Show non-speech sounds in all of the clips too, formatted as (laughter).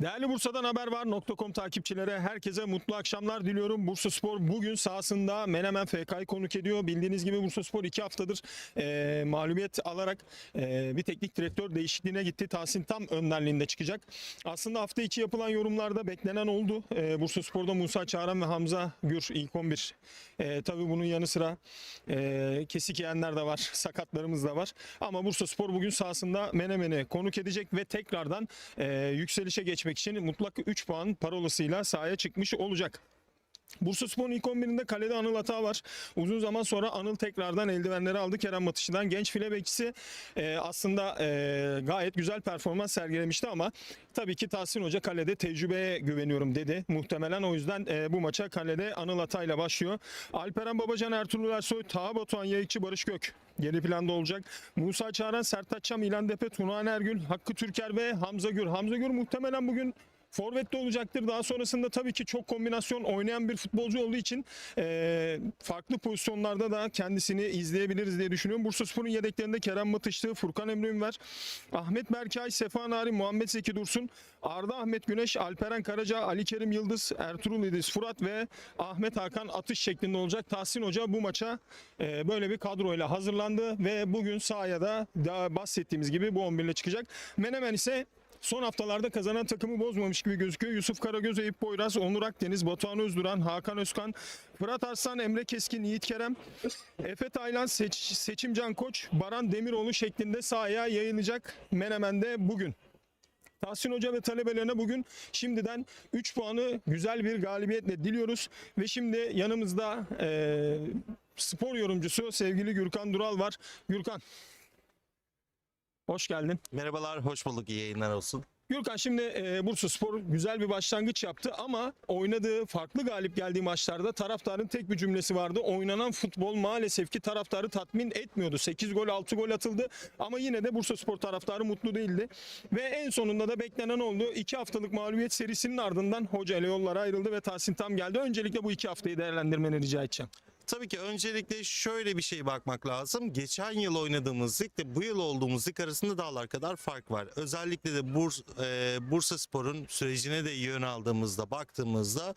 Değerli Bursa'dan haber var. .com takipçilere herkese mutlu akşamlar diliyorum. Bursa Spor bugün sahasında Menemen FK'yı konuk ediyor. Bildiğiniz gibi Bursa Spor iki haftadır e, mağlubiyet alarak e, bir teknik direktör değişikliğine gitti. Tahsin Tam önderliğinde çıkacak. Aslında hafta içi yapılan yorumlarda beklenen oldu. E, Bursa Spor'da Musa Çağran ve Hamza Gür ilk 11. E, tabii bunun yanı sıra e, kesik yiyenler de var. (laughs) Sakatlarımız da var. Ama Bursa Spor bugün sahasında Menemen'i konuk edecek ve tekrardan e, yükselişe geçmek için mutlak 3 puan parolasıyla sahaya çıkmış olacak. Bursa Spor'un ilk 11'inde kalede Anıl Hata var. Uzun zaman sonra Anıl tekrardan eldivenleri aldı Kerem Batışı'dan. Genç file bekçisi e, aslında e, gayet güzel performans sergilemişti ama tabii ki Tahsin Hoca kalede tecrübeye güveniyorum dedi. Muhtemelen o yüzden e, bu maça kalede Anıl Hata ile başlıyor. Alperen Babacan, Ertuğrul Ersoy, Taha Batuhan, Yayıkçı, Barış Gök geri planda olacak. Musa Çağran, Sertaç Çam, İlan Depe, Tunağan Ergül, Hakkı Türker ve Hamza Gür. Hamza Gür muhtemelen bugün Forvet'te olacaktır. Daha sonrasında tabii ki çok kombinasyon oynayan bir futbolcu olduğu için eee, farklı pozisyonlarda da kendisini izleyebiliriz diye düşünüyorum. Bursaspor'un yedeklerinde Kerem Batışlı, Furkan Emre Ünver, Ahmet Berkay, Sefa Nari, Muhammed Zeki Dursun, Arda Ahmet Güneş, Alperen Karaca, Ali Kerim Yıldız, Ertuğrul İdris Fırat ve Ahmet Hakan atış şeklinde olacak. Tahsin Hoca bu maça eee, böyle bir kadroyla hazırlandı ve bugün sahaya da daha bahsettiğimiz gibi bu 11 ile çıkacak. Menemen ise Son haftalarda kazanan takımı bozmamış gibi gözüküyor. Yusuf Karagöz, Eyüp Boyraz, Onur Akdeniz, Batuhan Özduran, Hakan Özkan, Fırat Arslan, Emre Keskin, Yiğit Kerem, Efe Taylan, Seç, Seçimcan Koç, Baran Demiroğlu şeklinde sahaya yayılacak Menemen'de bugün. Tahsin Hoca ve talebelerine bugün şimdiden 3 puanı güzel bir galibiyetle diliyoruz. Ve şimdi yanımızda eee, spor yorumcusu sevgili Gürkan Dural var. Gürkan. Hoş geldin. Merhabalar, hoş bulduk. İyi yayınlar olsun. Gürkan şimdi e, Bursa Spor güzel bir başlangıç yaptı ama oynadığı farklı galip geldiği maçlarda taraftarın tek bir cümlesi vardı. Oynanan futbol maalesef ki taraftarı tatmin etmiyordu. 8 gol 6 gol atıldı ama yine de Bursa Spor taraftarı mutlu değildi. Ve en sonunda da beklenen oldu. 2 haftalık mağlubiyet serisinin ardından hoca ile yollara ayrıldı ve Tahsin Tam geldi. Öncelikle bu iki haftayı değerlendirmeni rica edeceğim. Tabii ki öncelikle şöyle bir şey bakmak lazım. Geçen yıl oynadığımız ligde bu yıl olduğumuz lig arasında dağlar kadar fark var. Özellikle de Burs, e, Bursa Spor'un sürecine de yön aldığımızda, baktığımızda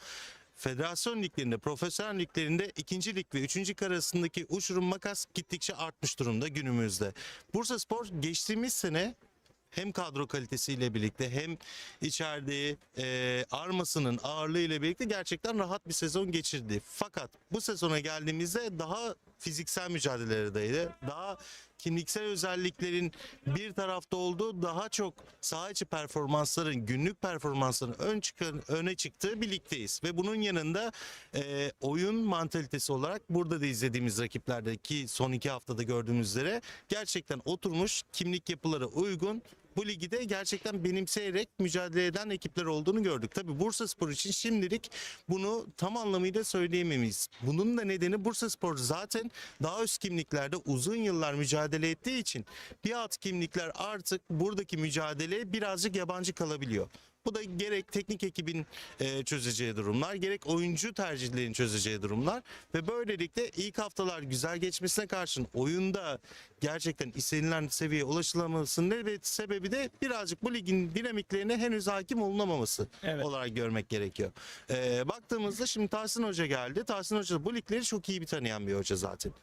federasyon liglerinde, profesyonel liglerinde ikinci lig ve üçüncü lig arasındaki uçurum makas gittikçe artmış durumda günümüzde. Bursa Spor geçtiğimiz sene hem kadro kalitesiyle birlikte hem içerdiği e, armasının ağırlığı ile birlikte gerçekten rahat bir sezon geçirdi. Fakat bu sezona geldiğimizde daha fiziksel mücadelelerdeydi. Daha kimliksel özelliklerin bir tarafta olduğu daha çok saha içi performansların, günlük performansların ön çıkan, öne çıktığı bir ligdeyiz. Ve bunun yanında e, oyun mantalitesi olarak burada da izlediğimiz rakiplerdeki son iki haftada gördüğümüz üzere gerçekten oturmuş kimlik yapıları uygun bu ligi de gerçekten benimseyerek mücadele eden ekipler olduğunu gördük. Tabi Bursa Spor için şimdilik bunu tam anlamıyla söyleyemeyiz. Bunun da nedeni Bursa Spor zaten daha üst kimliklerde uzun yıllar mücadele ettiği için bir alt kimlikler artık buradaki mücadeleye birazcık yabancı kalabiliyor. Bu da gerek teknik ekibin e, çözeceği durumlar, gerek oyuncu tercihlerin çözeceği durumlar ve böylelikle ilk haftalar güzel geçmesine karşın oyunda gerçekten istenilen seviyeye ulaşılamasının sebebi de birazcık bu ligin dinamiklerine henüz hakim olunamaması Evet. olarak görmek gerekiyor. E, baktığımızda şimdi Tahsin Hoca geldi. Tahsin Hoca bu ligleri çok iyi bir tanıyan bir hoca zaten.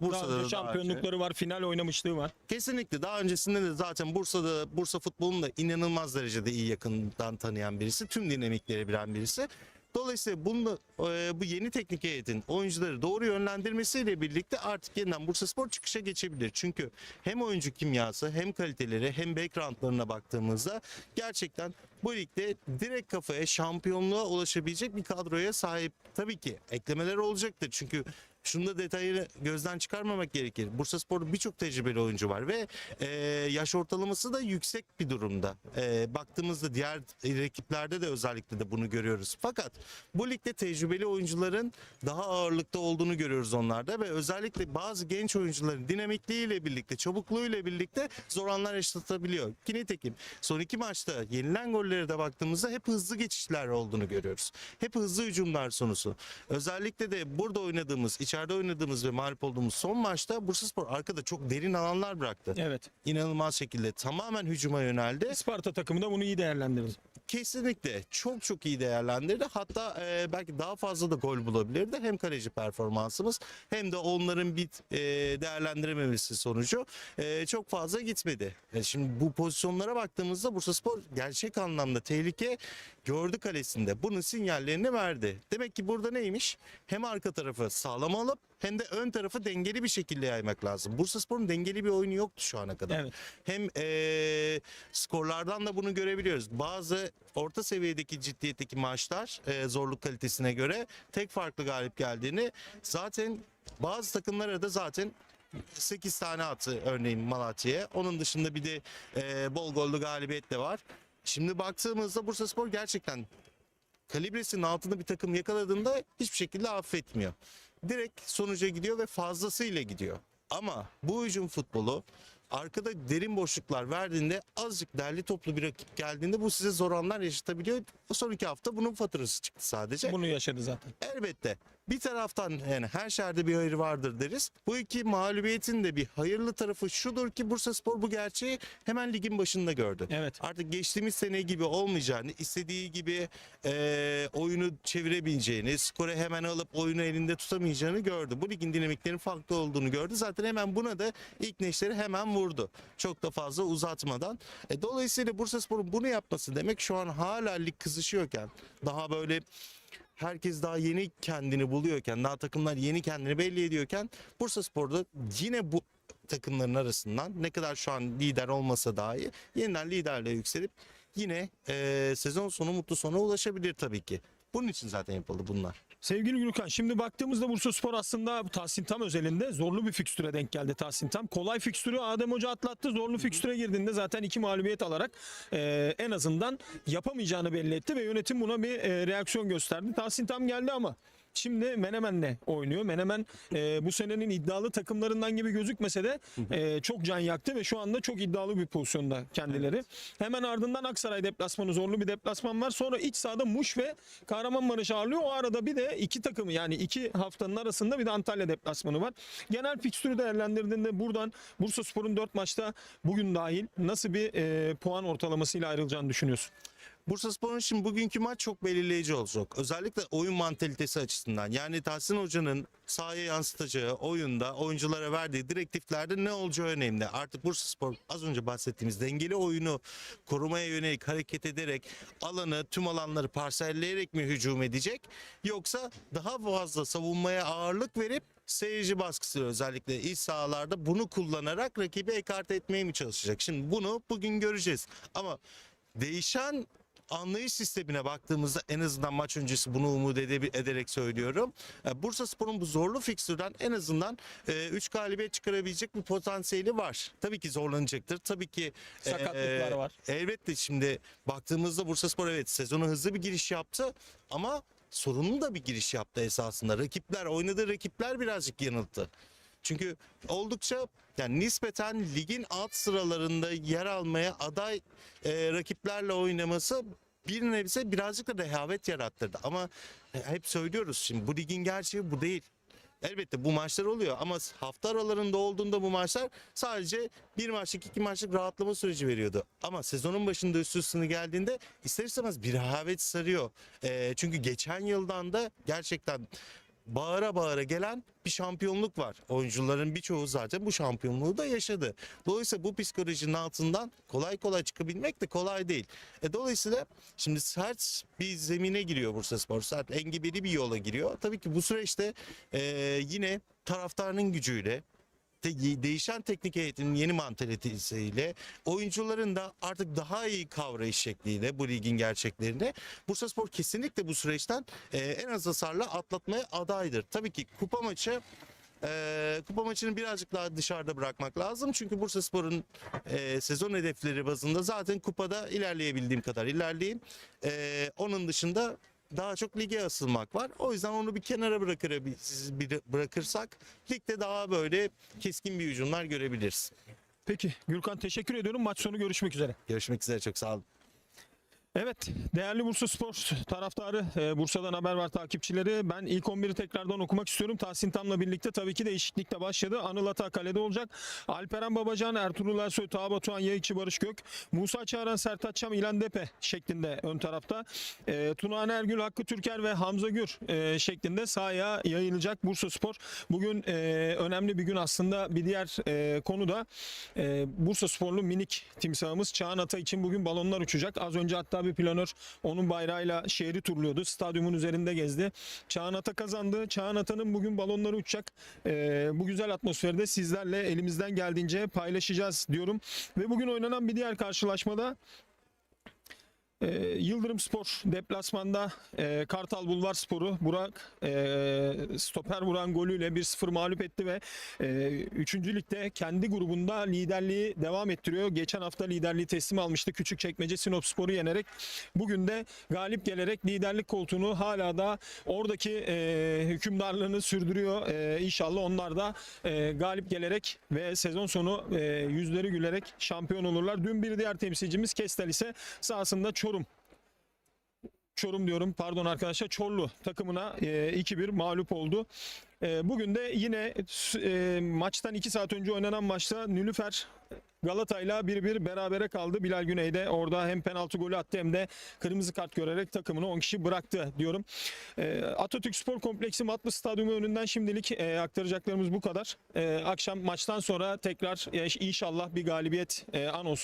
Bursa'da önce da daha önce. şampiyonlukları var, final oynamışlığı var. Kesinlikle daha öncesinde de zaten Bursa'da Bursa futbolunu da inanılmaz derecede iyi yakından tanıyan birisi. Tüm dinamikleri bilen birisi. Dolayısıyla bunu, e, bu yeni teknik heyetin oyuncuları doğru yönlendirmesiyle birlikte artık yeniden Bursa Spor çıkışa geçebilir. Çünkü hem oyuncu kimyası hem kaliteleri hem backgroundlarına baktığımızda gerçekten bu ligde direkt kafaya şampiyonluğa ulaşabilecek bir kadroya sahip. Tabii ki eklemeler olacaktır. Çünkü şunu da detayı gözden çıkarmamak gerekir. Bursa Spor'da birçok tecrübeli oyuncu var ve e, yaş ortalaması da yüksek bir durumda. E, baktığımızda diğer rakiplerde de özellikle de bunu görüyoruz. Fakat bu ligde tecrübeli oyuncuların daha ağırlıkta olduğunu görüyoruz onlarda ve özellikle bazı genç oyuncuların dinamikliğiyle birlikte, çabukluğuyla birlikte zor anlar yaşatabiliyor. Ki nitekim son iki maçta yenilen gollere de baktığımızda hep hızlı geçişler olduğunu görüyoruz. Hep hızlı hücumlar sonusu. Özellikle de burada oynadığımız, içeride oynadığımız ve mağlup olduğumuz son maçta Bursaspor arkada çok derin alanlar bıraktı. Evet. İnanılmaz şekilde tamamen hücuma yöneldi. Sparta takımı da bunu iyi değerlendirdi. Kesinlikle çok çok iyi değerlendirdi. Hatta e, belki daha fazla da gol bulabilirdi. Hem kaleci performansımız hem de onların bir e, değerlendirememesi sonucu e, çok fazla gitmedi. E, şimdi bu pozisyonlara baktığımızda Bursaspor gerçek anlamda tehlike gördü kalesinde. Bunun sinyallerini verdi. Demek ki burada neymiş? Hem arka tarafı sağlam alıp hem de ön tarafı dengeli bir şekilde yaymak lazım. Bursaspor'un dengeli bir oyunu yoktu şu ana kadar. Evet. Hem eee, skorlardan da bunu görebiliyoruz. Bazı orta seviyedeki ciddiyetteki maçlar eee, zorluk kalitesine göre tek farklı galip geldiğini zaten bazı takımlara da zaten 8 tane attı örneğin Malatya'ya. Onun dışında bir de eee, bol gollü galibiyet de var. Şimdi baktığımızda Bursaspor gerçekten kalibresinin altında bir takım yakaladığında hiçbir şekilde affetmiyor. Direkt sonuca gidiyor ve fazlasıyla gidiyor. Ama bu hücum futbolu arkada derin boşluklar verdiğinde azıcık derli toplu bir rakip geldiğinde bu size zor anlar yaşatabiliyor. O son iki hafta bunun faturası çıktı sadece. Bunu yaşadı zaten. Elbette bir taraftan yani her şerde bir hayır vardır deriz. Bu iki mağlubiyetin de bir hayırlı tarafı şudur ki Bursaspor bu gerçeği hemen ligin başında gördü. Evet. Artık geçtiğimiz sene gibi olmayacağını, istediği gibi eee, oyunu çevirebileceğini, skoru hemen alıp oyunu elinde tutamayacağını gördü. Bu ligin dinamiklerinin farklı olduğunu gördü. Zaten hemen buna da ilk neşteri hemen vurdu. Çok da fazla uzatmadan. E, dolayısıyla Bursaspor'un bunu yapması demek şu an hala lig kızışıyorken, daha böyle herkes daha yeni kendini buluyorken, daha takımlar yeni kendini belli ediyorken Bursaspor'da yine bu takımların arasından ne kadar şu an lider olmasa dahi yeniden liderliğe yükselip yine eee, sezon sonu mutlu sona ulaşabilir tabii ki. Bunun için zaten yapıldı bunlar. Sevgili Gülkan şimdi baktığımızda Bursaspor aslında bu Tahsin Tam özelinde zorlu bir fikstüre denk geldi Tahsin Tam. Kolay fikstürü Adem Hoca atlattı. Zorlu fikstüre girdiğinde zaten iki mağlubiyet alarak e, en azından yapamayacağını belli etti ve yönetim buna bir e, reaksiyon gösterdi. Tahsin Tam geldi ama Şimdi Menemen'le oynuyor. Menemen e, bu senenin iddialı takımlarından gibi gözükmese de e, çok can yaktı ve şu anda çok iddialı bir pozisyonda kendileri. Hemen ardından Aksaray deplasmanı zorlu bir deplasman var. Sonra iç sahada Muş ve Kahramanmaraş ağırlıyor. O arada bir de iki takımı yani iki haftanın arasında bir de Antalya deplasmanı var. Genel fikstürü değerlendirdiğinde buradan Bursaspor'un 4 maçta bugün dahil nasıl bir e, puan ortalamasıyla ayrılacağını düşünüyorsun? Bursaspor'un şimdi bugünkü maç çok belirleyici olacak. Özellikle oyun mantalitesi açısından. Yani Tahsin Hoca'nın sahaya yansıtacağı oyunda oyunculara verdiği direktiflerde ne olacağı önemli. Artık Bursaspor az önce bahsettiğimiz dengeli oyunu korumaya yönelik hareket ederek alanı tüm alanları parselleyerek mi hücum edecek yoksa daha fazla savunmaya ağırlık verip seyirci baskısı özellikle iç sahalarda bunu kullanarak rakibi ekarte etmeye mi çalışacak? Şimdi bunu bugün göreceğiz. Ama değişen anlayış sistemine baktığımızda en azından maç öncesi bunu umut ede- ederek söylüyorum. E, Bursa Spor'un bu zorlu fikstürden en azından 3 galibiyet çıkarabilecek bir potansiyeli var. Tabii ki zorlanacaktır. Tabii ki e, Sakatlıklar var. Elbette şimdi baktığımızda Bursa Spor evet sezona hızlı bir giriş yaptı ama sorunlu da bir giriş yaptı esasında. Rakipler oynadığı rakipler birazcık yanılttı. Çünkü oldukça yani nispeten ligin alt sıralarında yer almaya aday e, rakiplerle oynaması bir nebze birazcık da rehavet yarattırdı. Ama e, hep söylüyoruz şimdi bu ligin gerçeği bu değil. Elbette bu maçlar oluyor ama hafta aralarında olduğunda bu maçlar sadece bir maçlık iki maçlık rahatlama süreci veriyordu. Ama sezonun başında üst üstüne geldiğinde ister istemez bir rehavet sarıyor. E, çünkü geçen yıldan da gerçekten bağıra bağıra gelen bir şampiyonluk var. Oyuncuların birçoğu zaten bu şampiyonluğu da yaşadı. Dolayısıyla bu psikolojinin altından kolay kolay çıkabilmek de kolay değil. E, dolayısıyla şimdi sert bir zemine giriyor Bursaspor. Sert engebeli bir yola giriyor. Tabii ki bu süreçte e, yine taraftarının gücüyle te- değişen teknik heyetinin yeni mantalitesiyle oyuncuların da artık daha iyi kavrayış şekliyle bu ligin gerçeklerini Bursaspor kesinlikle bu süreçten e, en az hasarla atlatmaya adaydır. Tabii ki kupa maçı e, kupa maçını birazcık daha dışarıda bırakmak lazım. Çünkü Bursaspor'un e, sezon hedefleri bazında zaten kupada ilerleyebildiğim kadar ilerleyeyim. E, onun dışında daha çok lige asılmak var. O yüzden onu bir kenara bırakırsak ligde daha böyle keskin bir hücumlar görebiliriz. Peki Gürkan teşekkür ediyorum. Maç sonu görüşmek üzere. Görüşmek üzere çok sağ olun. Evet, değerli Bursa Spor taraftarı, e, Bursa'dan haber var takipçileri. Ben ilk 11'i tekrardan okumak istiyorum. Tahsin Tam'la birlikte tabii ki değişiklik de başladı. Anıl Ata kalede olacak. Alperen Babacan, Ertuğrul Ersoy, Taha Batuhan, Yayıkçı, Barış Gök, Musa Çağran, Sertaç Çam, İlan Depe şeklinde ön tarafta. E, Tunağan Ergül, Hakkı Türker ve Hamza Gür e, şeklinde sahaya yayılacak Bursa Spor. Bugün e, önemli bir gün aslında. Bir diğer e, konu da e, Bursa Sporlu minik timsahımız Çağan Ata için bugün balonlar uçacak. Az önce hatta bir planör onun bayrağıyla şehri turluyordu. Stadyumun üzerinde gezdi. Çağan Ata kazandı. Çağan Ata'nın bugün balonları uçacak. E, bu güzel atmosferde sizlerle elimizden geldiğince paylaşacağız diyorum. Ve bugün oynanan bir diğer karşılaşmada ee, Yıldırım Spor deplasmanda e, Kartal Bulvar Spor'u Burak e, stoper vuran golüyle 1-0 mağlup etti ve e, 3. ligde kendi grubunda liderliği devam ettiriyor. Geçen hafta liderliği teslim almıştı. Küçükçekmece Sinop Spor'u yenerek bugün de galip gelerek liderlik koltuğunu hala da oradaki e, hükümdarlığını sürdürüyor. E, inşallah onlar da e, galip gelerek ve sezon sonu e, yüzleri gülerek şampiyon olurlar. Dün bir diğer temsilcimiz Kestel ise sahasında Çorum Çorum diyorum pardon arkadaşlar Çorlu takımına e, 2-1 mağlup oldu. E, bugün de yine e, maçtan 2 saat önce oynanan maçta Nülüfer Galata'yla 1-1 berabere kaldı. Bilal Güney de orada hem penaltı golü attı hem de kırmızı kart görerek takımını 10 kişi bıraktı diyorum. E, Atatürk Spor Kompleksi Matlı Stadyumu önünden şimdilik e, aktaracaklarımız bu kadar. Akşam maçtan sonra tekrar inşallah bir galibiyet e, anonsuyla